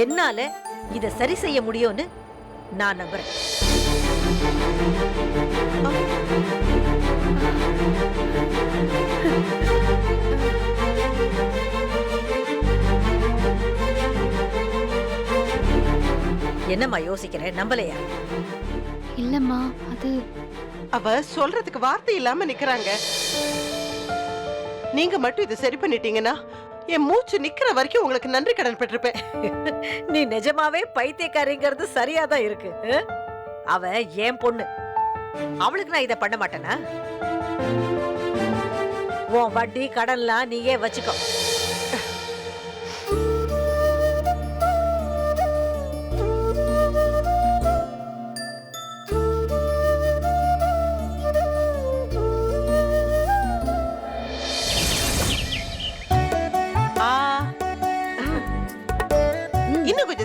என்னால இத சரி செய்ய முடியும்னு நான் நம்புறேன். என்னம்மா யோசிக்கிறேன் நம்பலையா? இல்லம்மா அது அவ சொல்றதுக்கு வார்த்தை இல்லாம நிக்கறாங்க. நீங்க மட்டும் இதை சரி பண்ணிட்டீங்கன்னா என் மூச்சு நிக்கிற வரைக்கும் உங்களுக்கு நன்றி கடன் பெற்றிருப்பேன். நீ நிஜமாவே பைத்தியக்காரிங்கிறது சரியாதான் இருக்கு. அவ என் பொண்ணு. அவளுக்கு நான் இதை பண்ண மாட்டேனா? உன் வட்டி கடன்லாம் நீயே வச்சுக்கோ.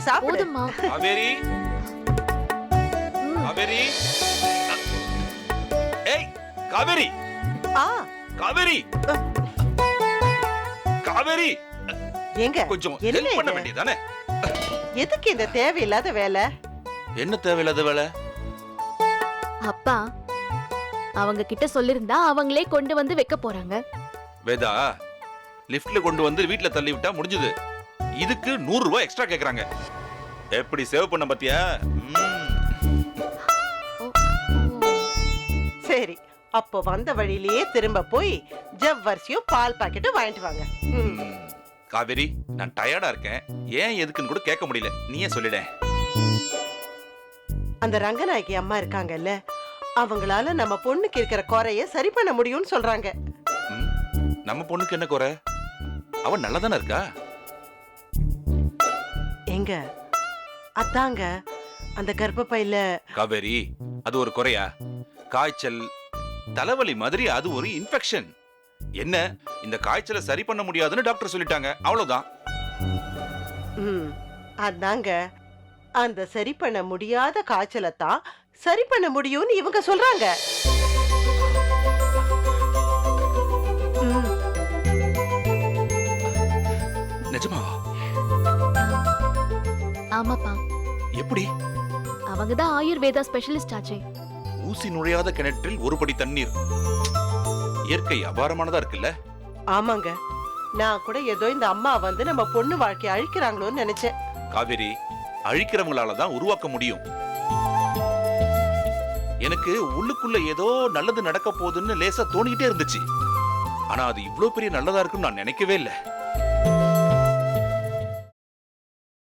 சாப்பிடு. போதும்மா. காவேரி. காவேரி. ஏய் காவேரி. ஆ. காவேரி. காவேரி. எங்க? கொஞ்சம் ஹெல்ப் பண்ண? வேண்டியதானே எதுக்கு இந்த தேவையில்லாத வேலை? என்ன தேவையில்லாத வேலை? அப்பா அவங்க கிட்ட சொல்லிருந்தா அவங்களே கொண்டு வந்து வைக்க போறாங்க. வேதா லிஃப்ட்ல கொண்டு வந்து வீட்ல தள்ளி விட்டா முடிஞ்சது. இதுக்கு நூறு ரூபாய் எக்ஸ்ட்ரா கேக்குறாங்க. எப்படி சேவ் பண்ண பாத்தியா. சரி அப்போ வந்த வழியிலேயே திரும்ப போய் ஜவ்வரிசியும் பால் பாக்கெட்டும் வாங்கிட்டு வாங்க. காவேரி நான் டயர்டா இருக்கேன். ஏன் எதுக்குன்னு கூட கேட்க முடியல. நீயே சொல்லிட அந்த ரங்கநாயகி அம்மா இருக்காங்கல்ல அவங்களால நம்ம பொண்ணுக்கு இருக்கிற குறைய சரி பண்ண முடியும்னு சொல்றாங்க. நம்ம பொண்ணுக்கு என்ன குறை? அவன் நல்லா தானே இருக்கா? எங்க அதாங்க அந்த கர்ப்பப்பையில காவேரி அது ஒரு குறையா? காய்ச்சல் தலைவலி மாதிரி அது ஒரு இன்ஃபெக்ஷன் என்ன இந்த காய்ச்சலை சரி பண்ண முடியாதுன்னு டாக்டர் சொல்லிட்டாங்க. அவ்வளவுதான். ம் அதாங்க. அந்த சரி பண்ண முடியாத காய்ச்சலை தான் சரி பண்ண முடியும்னு இவங்க சொல்றாங்க. ம், நிஜமாவா? ஆமாப்பா. எப்படி? அவங்க தான் ஆயுர்வேதா ஸ்பெஷலிஸ்ட் ஆச்சே. ஊசி நுழையாத கிணற்றில் ஒரு படி தண்ணீர். இயற்கை அபாரமானதா இருக்குல்ல? ஆமாங்க. நான் கூட ஏதோ இந்த அம்மா வந்து நம்ம பொண்ணு வாழ்க்கைய அழிக்கிறாங்களோன்னு நினைச்சேன். காவேரி அழிக்கிறவங்களால தான் உருவாக்க முடியும். எனக்கு உள்ளுக்குள்ள ஏதோ நல்லது நடக்க போகுதுன்னு லேசா தோணிக்கிட்டே இருந்துச்சு. ஆனா அது இவ்ளோ பெரிய நல்லதா இருக்குன்னு நான் நினைக்கவே இல்லை.